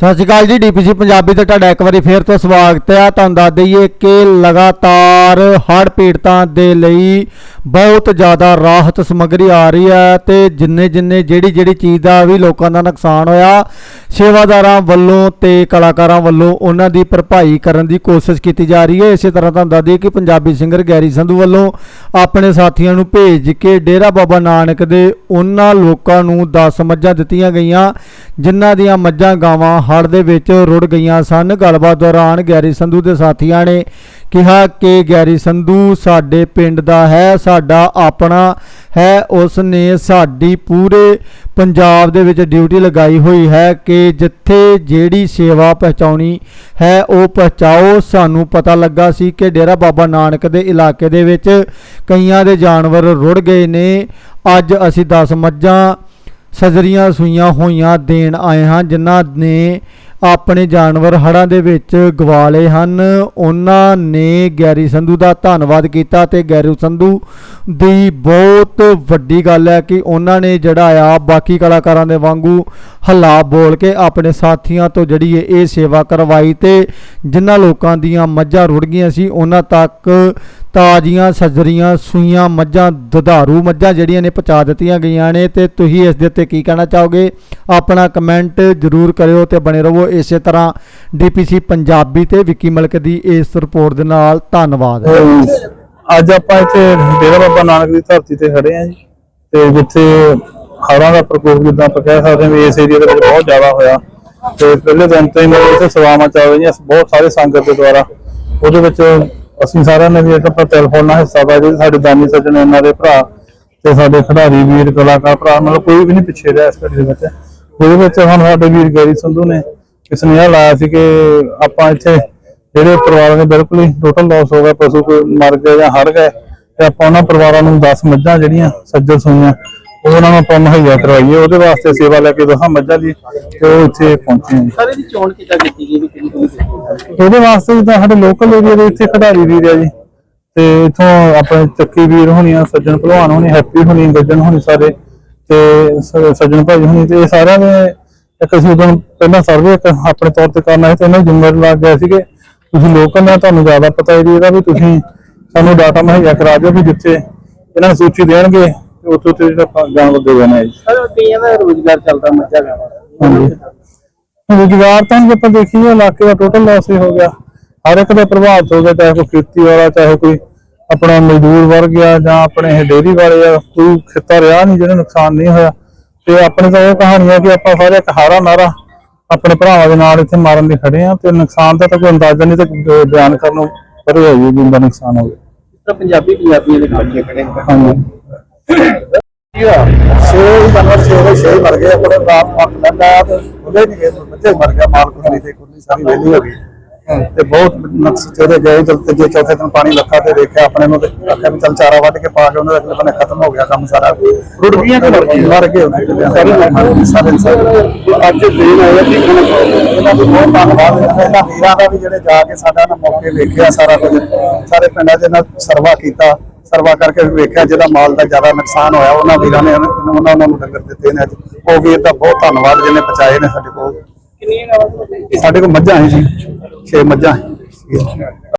ਸਤਿ ਸ਼੍ਰੀ ਅਕਾਲ ਜੀ, ਡੀਪੀਸੀ ਪੰਜਾਬੀ ਤੇ ਤੁਹਾਡਾ ਇੱਕ ਵਾਰੀ ਫੇਰ ਤੋਂ ਸਵਾਗਤ ਹੈ। ਤੁਹਾਨੂੰ ਦੱਸ ਦਈਏ ਕਿ ਲਗਾਤਾਰ ਹੜ੍ਹ ਪੀੜਤਾਂ ਦੇ ਲਈ ਬਹੁਤ ਜ਼ਿਆਦਾ ਰਾਹਤ ਸਮੱਗਰੀ ਆ ਰਹੀ ਹੈ ਤੇ ਜਿੰਨੇ ਜਿੰਨੇ ਜਿਹੜੀ ਜਿਹੜੀ ਚੀਜ਼ ਦਾ ਵੀ ਲੋਕਾਂ ਦਾ ਨੁਕਸਾਨ ਹੋਇਆ, ਸੇਵਾਦਾਰਾਂ ਵੱਲੋਂ ਤੇ ਕਲਾਕਾਰਾਂ ਵੱਲੋਂ ਉਹਨਾਂ ਦੀ ਭਰਪਾਈ ਕਰਨ ਦੀ ਕੋਸ਼ਿਸ਼ ਕੀਤੀ ਜਾ ਰਹੀ ਹੈ। ਇਸੇ ਤਰ੍ਹਾਂ ਤੁਹਾਨੂੰ ਦੱਸ ਦਈਏ ਕਿ ਪੰਜਾਬੀ ਸਿੰਗਰ ਗੈਰੀ ਸੰਧੂ ਵੱਲੋਂ ਆਪਣੇ ਸਾਥੀਆਂ ਨੂੰ ਭੇਜ ਕੇ ਡੇਰਾ ਬਾਬਾ ਨਾਨਕ ਦੇ ਉਹਨਾਂ ਲੋਕਾਂ ਨੂੰ 10 ਮੱਝਾਂ ਦਿੱਤੀਆਂ ਗਈਆਂ, ਜਿਨ੍ਹਾਂ ਦੀਆਂ ਮੱਝਾਂ, ਗਾਵਾਂ ਹੜ੍ਹ ਦੇ ਵਿੱਚ ਰੁੜ ਗਈਆਂ ਸਨ। ਗੱਲਬਾਤ ਦੌਰਾਨ ਗੈਰੀ ਸੰਧੂ ਦੇ ਸਾਥੀਆਂ ਨੇ ਕਿਹਾ ਕਿ ਗੈਰੀ ਸੰਧੂ, ਸਾਡੇ ਪਿੰਡ ਦਾ ਹੈ, ਸਾਡਾ ਆਪਣਾ ਹੈ। ਉਸ ਨੇ ਸਾਡੀ ਪੂਰੇ ਪੰਜਾਬ ਦੇ ਵਿੱਚ ਡਿਊਟੀ ਲਗਾਈ ਹੋਈ ਹੈ ਕਿ ਜਿੱਥੇ ਜਿਹੜੀ ਸੇਵਾ ਪਹੁੰਚਾਉਣੀ ਹੈ, ਉਹ ਪਹੁੰਚਾਓ। ਸਾਨੂੰ ਪਤਾ ਲੱਗਾ ਸੀ ਕਿ ਡੇਰਾ ਬਾਬਾ ਨਾਨਕ ਦੇ ਇਲਾਕੇ ਦੇ ਵਿੱਚ ਕਈਆਂ ਦੇ ਜਾਨਵਰ ਰੁੜ ਗਏ ਨੇ। ਅੱਜ ਅਸੀਂ 10 ਮੱਝਾਂ ਸਜਰੀਆਂ ਸੂਈਆਂ ਹੋਈਆਂ ਦੇਣ ਆਏ ਹਾਂ ਜਿਨ੍ਹਾਂ ਨੇ ਆਪਣੇ ਜਾਨਵਰ ਹੜ੍ਹਾਂ ਦੇ ਵਿੱਚ ਗਵਾ ਲਏ ਹਨ। ਉਹਨਾਂ ਨੇ ਗੈਰੀ ਸੰਧੂ ਦਾ ਧੰਨਵਾਦ ਕੀਤਾ ਤੇ ਗੈਰੀ ਸੰਧੂ ਦੀ ਬਹੁਤ ਵੱਡੀ ਗੱਲ ਹੈ ਕਿ ਉਹਨਾਂ ਨੇ ਜਿਹੜਾ ਆ, ਬਾਕੀ ਕਲਾਕਾਰਾਂ ਦੇ ਵਾਂਗੂ ਹੱਲਾ ਬੋਲ ਕੇ ਆਪਣੇ ਸਾਥੀਆਂ ਤੋਂ ਜਿਹੜੀ ਹੈ ਇਹ ਸੇਵਾ ਕਰਵਾਈ ਤੇ ਜਿਨ੍ਹਾਂ ਲੋਕਾਂ ਦੀਆਂ ਮੱਝਾਂ ਰੁੜ ਗਈਆਂ ਸੀ, ਉਹਨਾਂ ਤੱਕ ਤਾਜ਼ੀਆਂ ਸਜਰੀਆਂ ਸੂਈਆਂ ਮੱਝਾਂ, ਦੁਧਾਰੂ ਮੱਝਾਂ ਜਿਹੜੀਆਂ ਨੇ ਪਹੁੰਚਾ ਦਿੱਤੀਆਂ ਗਈਆਂ ਨੇ ਤੇ ਤੁਸੀਂ ਇਸ ਦੇ ਉੱਤੇ ਕੀ ਕਹਿਣਾ ਚਾਹੋਗੇ? ਆਪਣਾ ਕਮੈਂਟ ਜ਼ਰੂਰ ਕਰਿਓ ਤੇ ਬਣੇ ਰਹੋ ਇਸੇ ਤਰ੍ਹਾਂ ਡੀਪੀਸੀ ਪੰਜਾਬੀ ਤੇ ਵਿੱਕੀ ਮਲਕ ਦੀ ਇਸ ਰਿਪੋਰਟ ਦੇ ਨਾਲ ਧੰਨਵਾਦ। ਅੱਜ ਆਪਾਂ ਇੱਥੇ ਡੇਰਾ ਬਾਬਾ ਨਾਨਕ ਦੀ ਧਰਤੀ ਤੇ ਖੜੇ ਆਂ ਜੀ, ਤੇ ਜਿੱਥੇ ਹੜ੍ਹਾਂ ਦਾ ਪ੍ਰਕੋਪ ਜਿੱਦਾਂ ਆਪਾਂ ਕਹਿ ਸਕਦੇ ਹਾਂ ਇਸ ਏਰੀਆ ਦੇ ਵਿੱਚ ਬਹੁਤ ਜ਼ਿਆਦਾ ਹੋਇਆ। ਤੇ ਪਹਿਲੇ ਦਿਨ ਤੋਂ ਹੀ ਮੇਰੇ ਇੱਥੇ ਸੇਵਾਵਾਂ ਚੱਲ ਰਹੀਆਂ ਬਹੁਤ ਸਾਰੇ ਸੰਗਤ ਦੇ ਦੁਆਰਾ। ਉਹਦੇ ਵਿੱਚ ਅਸੀਂ ਸਾਰਿਆਂ ਨੇ ਵੀ ਇੱਕ ਆਪਾਂ ਟੈਲੀਫੋਨ ਨਾਲ ਹਿੱਸਾ ਪਾਇਆ ਜੀ ਸਾਡੇ ਦਾਨੀ ਸੱਜਣ ਉਹਨਾਂ ਦੇ ਭਰਾ ਤੇ ਸਾਡੇ ਖਿਡਾਰੀ ਵੀਰ, ਕਲਾਕਾਰ ਭਰਾ, ਮਤਲਬ ਕੋਈ ਵੀ ਨਹੀਂ ਪਿੱਛੇ ਰਿਹਾ ਇਸ ਘੜੀ ਦੇ ਵਿੱਚ। ਉਹਦੇ ਵਿੱਚ ਹੁਣ ਸਾਡੇ ਵੀਰ ਗੈਰੀ ਸੰਧੂ ਨੇ ਇਸ ਨੇ ਲਾਇਆ ਸੀ ਕਿ ਆਪਾਂ ਇੱਥੇ ਜਿਹੜੇ ਪਰਿਵਾਰਾਂ ਦੇ ਬਿਲਕੁਲ ਹੀ ਟੋਟਲ ਲਾਸ ਹੋ ਗਿਆ ਪਸ਼ੂ ਕੋਈ ਮਰ ਗਏ ਜਾਂ ਹੜ ਗਏ ਤੇ ਆਪਾਂ ਉਹਨਾਂ ਪਰਿਵਾਰਾਂ ਨੂੰ 10 ਮੱਝਾਂ ਜਿਹੜੀਆਂ ਸੱਜਰ ਸੂਈਆਂ ਉਹ ਉਹਨਾਂ ਨੂੰ ਆਪਾਂ ਮੁਹੱਈਆ ਕਰਵਾਈਏ ਉਹਦੇ ਵਾਸਤੇ ਸੇਵਾ ਲੈ ਕੇ ਦਸਾਂ ਮੱਝਾਂ ਦੀ ਤੇ ਉਹ ਇੱਥੇ ਪਹੁੰਚੇ। ਸਾਰੇ ਦੀ ਚੋਣ ਕਿੱਦਾਂ ਕੀਤੀ ਗਈ ਵੀ ਕਿਹੜੀ ਉਹਦੇ ਵਾਸਤੇ ਜਿੱਦਾਂ ਸਾਡੇ ਲੋਕਲ ਏਰੀਆ ਦੇ ਇੱਥੇ ਖਿਡਾਰੀ ਵੀਰ ਆ ਜੀ ਤੇ ਇਥੋਂ ਆਪਣੇ ਚੱਕੀ ਵੀਰ ਹੋਣੀਆਂ ਸੱਜਣ ਭਲਵਾਨ ਹੋਣੀ ਹੈਪੀ ਹੋਣੀ ਗੱਜਣ ਹੋਣੀ ਸਾਰੇ ਤੇ ਸੱਜਣ ਭਾਈ ਹੋਣੀ ਤੇ ਇਹ ਸਾਰਿਆਂ ਨੇ ਇੱਕ ਅਸੀਂ ਉਦੋਂ ਪਹਿਲਾਂ ਸਰਵੇ ਆਪਣੇ ਤੌਰ ਤੇ ਕਰਨਾ ਸੀ ਤੇ ਇਹਨਾਂ ਜ਼ਿੰਮੇਵਾਰੀ ਲੱਗ ਗਿਆ ਸੀ ਕਿ ਤੁਸੀਂ ਲੋਕਲ ਦਾ ਤੁਹਾਨੂੰ ਜ਼ਿਆਦਾ ਪਤਾ ਏਰੀਆ ਦਾ ਵੀ ਤੁਸੀਂ ਸਾਨੂੰ ਡਾਟਾ ਮੁਹੱਈਆ ਕਰਾ ਦਿਓ ਵੀ ਜਿੱਥੇ ਇਹਨਾਂ ਨੂੰ ਸੂਚੀ ਦੇਣਗੇ ਤੇ ਉੱਥੇ ਉੱਥੇ ਜਿਹੜਾ ਜਾਨਵਰ ਦੇ ਦੇਣਾ ਹੈ ਜੀ ਸਰ ਕਈਆਂ ਦਾ ਰੋਜ਼ਗਾਰ ਚੱਲਦਾ ਮੱਝਾਂ ਗਾਵਾਂ ਰੁਜ਼ਗਾਰ ਤਾਂ ਜੇ ਆਪਾਂ ਦੇਖੀਏ ਇਲਾਕੇ ਦਾ ਟੋਟਲ ਲਾਸ ਹੀ ਹੋ ਗਿਆ। ਹਰ ਇੱਕ ਦਾ ਪ੍ਰਭਾਵਿਤ ਹੋ ਗਿਆ ਚਾਹੇ ਕੋਈ ਖੇਤੀ ਵਾਲਾ ਚਾਹੇ ਕੋਈ ਆਪਣਾ ਮਜ਼ਦੂਰ ਵਰਗ ਆ ਜਾਂ ਆਪਣੇ ਇਹ ਡੇਅਰੀ ਵਾਲੇ ਆ ਕੋਈ ਖੇਤਾ ਰਿਹਾ ਨਹੀਂ ਜਿਹਨੂੰ ਨੁਕਸਾਨ ਨਹੀਂ ਹੋਇਆ। ਤੇ ਆਪਣੇ ਤਾਂ ਇਹ ਕਹਾਣੀ ਹੈ ਕਿ ਆਪਾਂ ਸਾਰੇ ਇੱਕ ਹਾਰਾ ਨਾਰਾ ਆਪਣੇ ਭਰਾਵਾਂ ਦੇ ਨਾਲ ਇੱਥੇ ਮਾਰਨ ਲਈ ਖੜੇ ਆ ਤੇ ਨੁਕਸਾਨ ਦਾ ਤਾਂ ਕੋਈ ਅੰਦਾਜ਼ਾ ਨਹੀਂ ਤੇ ਬਿਆਨ ਕਰਨ ਨੂੰ ਪਰੇ ਹੈ ਜੀ ਜਿੰਦਾ ਨੁਕਸਾਨ ਹੋ ਗਿਆ। ਤਾਂ ਪੰਜਾਬੀ ਪੰਜਾਬੀਆਂ ਦੇ ਬੱਚੇ ਖੜੇ। ਨੇ ਹਾਂਜੀ। ਜਾਨਵਰ ਛੇ ਦੇ ਛੇ ਮਰ ਗਏ ਆਪਣੇ ਬਾਪ ਮਰ ਲੈਂਦਾ ਤੇ ਉਹਦੇ ਨਹੀਂ ਬੱਚੇ ਮਰ ਗਿਆ ਮਾਲ ਕੁੜੀ ਤੇ ਕੁੜੀ ਸਾਰੀ ਵੇਲੀ ਹੋ ਗਈ। ਤੇ ਬਹੁਤ ਨਕਸ ਚੋਦੇ ਗਏ ਜਦ ਤੇ ਜੇ ਚੌਥੇ ਦਿਨ ਪਾਣੀ ਲੱਖਾ ਤੇ ਦੇਖਿਆ ਆਪਣੇ ਨੂੰ ਤੇ ਆਖਿਆ ਵੀ ਚੱਲ ਚਾਰਾ ਵੱਢ ਕੇ ਪਾ ਕੇ ਉਹਨਾਂ ਦਾ ਅਗਲੇ ਬੰਨੇ ਖਤਮ ਹੋ ਗਿਆ ਕੰਮ ਸਾਰਾ। ਰੁੜ ਗਈਆਂ ਕਿ ਮਰ ਗਏ ਉਹਨਾਂ ਸਾਰੇ ਸਾਰੇ ਸਾਰੇ ਅੱਜ ਦਿਨ ਆਇਆ ਕਿ ਇਹਨਾਂ ਦਾ ਬਹੁਤ ਧੰਨਵਾਦ। ਹੈ ਇਹਨਾਂ ਵੀਰਾਂ ਦਾ ਵੀ ਜਿਹੜੇ ਜਾ ਕੇ ਸਾਡਾ ਨਾ ਮੌਕੇ ਵੇਖਿਆ ਸਾਰਾ ਕੁਝ। ਸਾਰੇ ਪਿੰਡਾਂ ਦੇ ਨਾਲ ਸਰਵਾ ਕੀਤਾ। ਸਰਵਾ ਕਰਕੇ ਵੇਖਿਆ ਜਿਹਦਾ ਮਾਲ ਦਾ ਜ਼ਿਆਦਾ ਨੁਕਸਾਨ ਹੋਇਆ। ਉਹਨਾਂ ਵੀਰਾਂ ਨੇ ਉਹਨਾਂ ਉਹਨਾਂ ਨੂੰ ਡੰਗਰ ਦਿੱਤੇ ਨੇ ਅੱਜ। ਉਹ ਵੀਰ ਦਾ ਬਹੁਤ ਧੰਨਵਾਦ ਜਿਹਨੇ ਪਹੁੰਚਾਏ ਨੇ ਸਾਡੇ ਕੋਲ। ਸਾਡੇ ਕੋਲ ਮੱਝਾਂ ਹੈ ਛੇ ਮੱਝਾਂ। ਹੈ